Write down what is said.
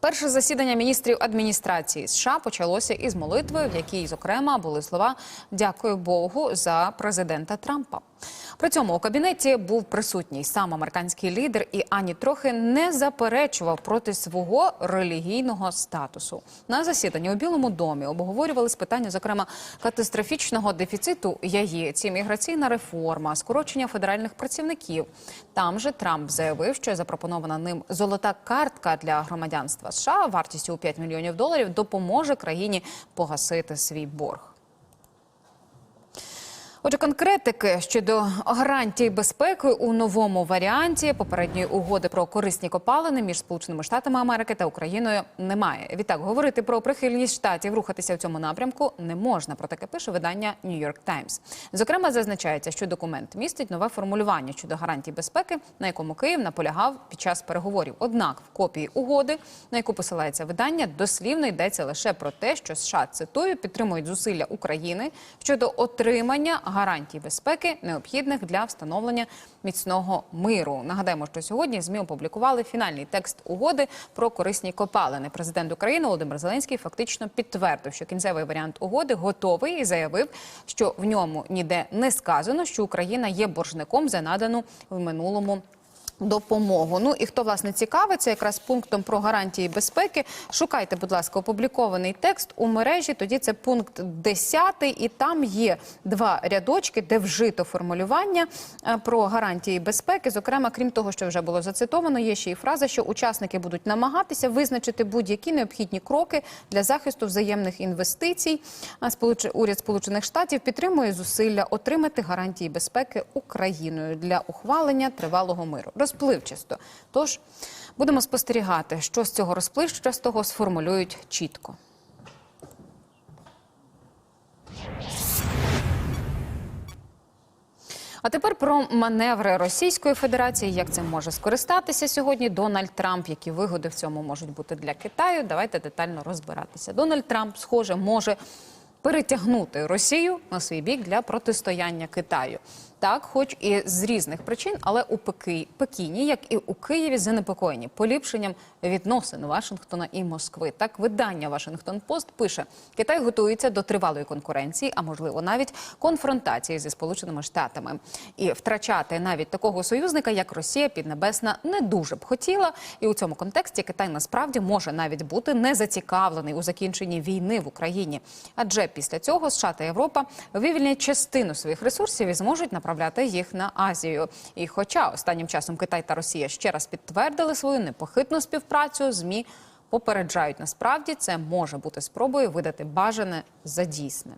Перше засідання міністрів адміністрації США почалося із молитви, в якій, зокрема, були слова Дякую Богу за президента Трампа. При цьому у кабінеті був присутній сам американський лідер і ані трохи не заперечував проти свого релігійного статусу. На засіданні у Білому домі обговорювали питання, зокрема, катастрофічного дефіциту яєць, імміграційна реформа, скорочення федеральних працівників. Там же Трамп заявив, що запропонована ним золота картка для громадянства США вартістю у 5 мільйонів доларів допоможе країні погасити свій борг. Отже, конкретики щодо гарантій безпеки у новому варіанті попередньої угоди про корисні копалини між Сполученими Штатами Америки та Україною немає. Відтак говорити про прихильність штатів рухатися в цьому напрямку не можна. Про таке пише видання New York Times. Зокрема, зазначається, що документ містить нове формулювання щодо гарантій безпеки, на якому Київ наполягав під час переговорів. Однак в копії угоди, на яку посилається видання, дослівно йдеться лише про те, що США цитую підтримують зусилля України щодо отримання гарантій безпеки, необхідних для встановлення міцного миру. Нагадаємо, що сьогодні змі опублікували фінальний текст угоди про корисні копалини. Президент України Володимир Зеленський фактично підтвердив, що кінцевий варіант угоди готовий і заявив, що в ньому ніде не сказано, що Україна є боржником за надану в минулому. Допомогу. Ну і хто власне цікавиться, якраз пунктом про гарантії безпеки. Шукайте, будь ласка, опублікований текст у мережі. Тоді це пункт 10, і там є два рядочки, де вжито формулювання е, про гарантії безпеки. Зокрема, крім того, що вже було зацитовано, є ще й фраза, що учасники будуть намагатися визначити будь-які необхідні кроки для захисту взаємних інвестицій. Уряд Сполучених Штатів підтримує зусилля отримати гарантії безпеки Україною для ухвалення тривалого миру. Розпливчасто. Тож будемо спостерігати, що з цього розпливчастого сформулюють чітко. А тепер про маневри Російської Федерації. Як цим може скористатися сьогодні Дональд Трамп? Які вигоди в цьому можуть бути для Китаю? Давайте детально розбиратися. Дональд Трамп, схоже, може перетягнути Росію на свій бік для протистояння Китаю. Так, хоч і з різних причин, але у Пеки- Пекіні, як і у Києві, занепокоєні поліпшенням відносин Вашингтона і Москви. Так, видання Вашингтон Пост пише: Китай готується до тривалої конкуренції, а можливо навіть конфронтації зі Сполученими Штатами. І втрачати навіть такого союзника, як Росія, Піднебесна, не дуже б хотіла. І у цьому контексті Китай насправді може навіть бути не зацікавлений у закінченні війни в Україні. Адже після цього США та Європа вивільнять частину своїх ресурсів і зможуть направляти їх на Азію. І хоча останнім часом Китай та Росія ще раз підтвердили свою непохитну співпрацю, змі попереджають насправді це може бути спробою видати бажане за дійсне.